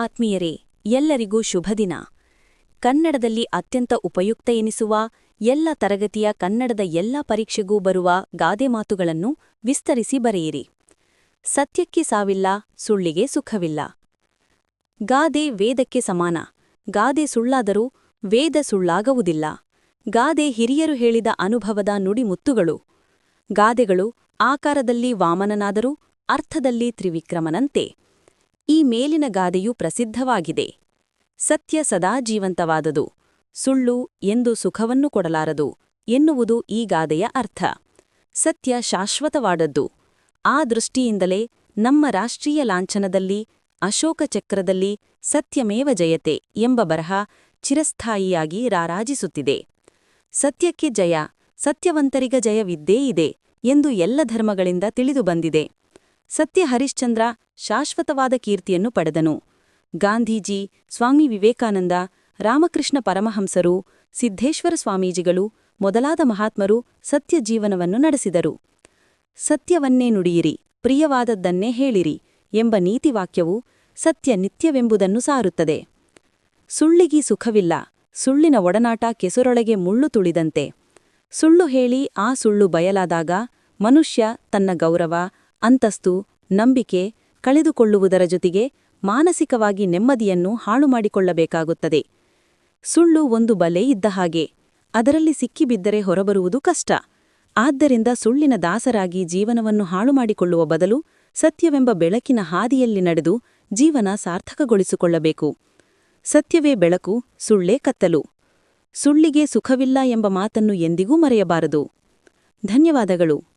ಆತ್ಮೀಯರೇ, ಎಲ್ಲರಿಗೂ ಶುಭದಿನ. ಕನ್ನಡದಲ್ಲಿ ಅತ್ಯಂತ ಉಪಯುಕ್ತ ಎನಿಸುವ, ಎಲ್ಲ ತರಗತಿಯ ಕನ್ನಡದ ಎಲ್ಲ ಪರೀಕ್ಷೆಗೂ ಬರುವ ಗಾದೆ ಮಾತುಗಳನ್ನು ವಿಸ್ತರಿಸಿ ಬರೆಯಿರಿ. ಸತ್ಯಕ್ಕೆ ಸಾವಿಲ್ಲ, ಸುಳ್ಳಿಗೆ ಸುಖವಿಲ್ಲ. ಗಾದೆ ವೇದಕ್ಕೆ ಸಮಾನ. ಗಾದೆ ಸುಳ್ಳಾದರೂ ವೇದ ಸುಳ್ಳಾಗುವುದಿಲ್ಲ. ಗಾದೆ ಹಿರಿಯರು ಹೇಳಿದ ಅನುಭವದ ನುಡಿಮುತ್ತುಗಳು. ಗಾದೆಗಳು ಆಕಾರದಲ್ಲಿ ವಾಮನನಾದರೂ ಅರ್ಥದಲ್ಲಿ ತ್ರಿವಿಕ್ರಮನಂತೆ. ಈ ಮೇಲಿನ ಗಾದೆಯು ಪ್ರಸಿದ್ಧವಾಗಿದೆ. ಸತ್ಯ ಸದಾ ಜೀವಂತವಾದದು. ಸುಳ್ಳು ಎಂದು ಸುಖವನ್ನು ಕೊಡಲಾರದು ಎನ್ನುವುದು ಈ ಗಾದೆಯ ಅರ್ಥ. ಸತ್ಯ ಶಾಶ್ವತವಾದದ್ದು. ಆ ದೃಷ್ಟಿಯಿಂದಲೇ ನಮ್ಮ ರಾಷ್ಟ್ರೀಯ ಲಾಂಛನದಲ್ಲಿ, ಅಶೋಕ ಚಕ್ರದಲ್ಲಿ ಸತ್ಯಮೇವ ಜಯತೆ ಎಂಬ ಬರಹ ಚಿರಸ್ಥಾಯಿಯಾಗಿ ರಾರಾಜಿಸುತ್ತಿದೆ. ಸತ್ಯಕ್ಕೆ ಜಯ, ಸತ್ಯವಂತರಿಗ ಜಯವಿದ್ದೇ ಇದೆ ಎಂದು ಎಲ್ಲ ಧರ್ಮಗಳಿಂದ ತಿಳಿದುಬಂದಿದೆ. ಸತ್ಯ ಹರಿಶ್ಚಂದ್ರ ಶಾಶ್ವತವಾದ ಕೀರ್ತಿಯನ್ನು ಪಡೆದನು. ಗಾಂಧೀಜಿ, ಸ್ವಾಮಿ ವಿವೇಕಾನಂದ, ರಾಮಕೃಷ್ಣ ಪರಮಹಂಸರು ಸಿದ್ದೇಶ್ವರ ಸ್ವಾಮೀಜಿಗಳು ಮೊದಲಾದ ಮಹಾತ್ಮರು ಸತ್ಯ ಜೀವನವನ್ನು ನಡೆಸಿದರು. ಸತ್ಯವನ್ನೇ ನುಡಿಯಿರಿ, ಪ್ರಿಯವಾದದ್ದನ್ನೇ ಹೇಳಿರಿ ಎಂಬ ನೀತಿವಾಕ್ಯವು ಸತ್ಯ ನಿತ್ಯವೆಂಬುದನ್ನು ಸಾರುತ್ತದೆ. ಸುಳ್ಳಿಗಿ ಸುಖವಿಲ್ಲ, ಸುಳ್ಳಿನ ಒಡನಾಟ ಕೆಸರೊಳಗೆ ಮುಳ್ಳು ತುಳಿದಂತೆ. ಸುಳ್ಳು ಹೇಳಿ ಆ ಸುಳ್ಳು ಬಯಲಾದಾಗ ಮನುಷ್ಯ ತನ್ನ ಗೌರವ ಅಂತಸ್ತು, ನಂಬಿಕೆ ಕಳೆದುಕೊಳ್ಳುವುದರ ಜೊತೆಗೆ ಮಾನಸಿಕವಾಗಿ ನೆಮ್ಮದಿಯನ್ನು ಹಾಳು ಮಾಡಿಕೊಳ್ಳಬೇಕಾಗುತ್ತದೆ ಸುಳ್ಳು ಒಂದು ಬಲೆ ಇದ್ದ ಹಾಗೆ, ಅದರಲ್ಲಿ ಸಿಕ್ಕಿಬಿದ್ದರೆ ಹೊರಬರುವುದು ಕಷ್ಟ. ಆದ್ದರಿಂದ ಸುಳ್ಳಿನ ದಾಸರಾಗಿ ಜೀವನವನ್ನು ಹಾಳು ಮಾಡಿಕೊಳ್ಳುವ ಬದಲು ಸತ್ಯವೆಂಬ ಬೆಳಕಿನ ಹಾದಿಯಲ್ಲಿ ನಡೆದು ಜೀವನ ಸಾರ್ಥಕಗೊಳಿಸಿಕೊಳ್ಳಬೇಕು. ಸತ್ಯವೇ ಬೆಳಕು, ಸುಳ್ಳೇ ಕತ್ತಲು. ಸುಳ್ಳಿಗೆ ಸುಖವಿಲ್ಲ ಎಂಬ ಮಾತನ್ನು ಎಂದಿಗೂ ಮರೆಯಬಾರದು. ಧನ್ಯವಾದಗಳು.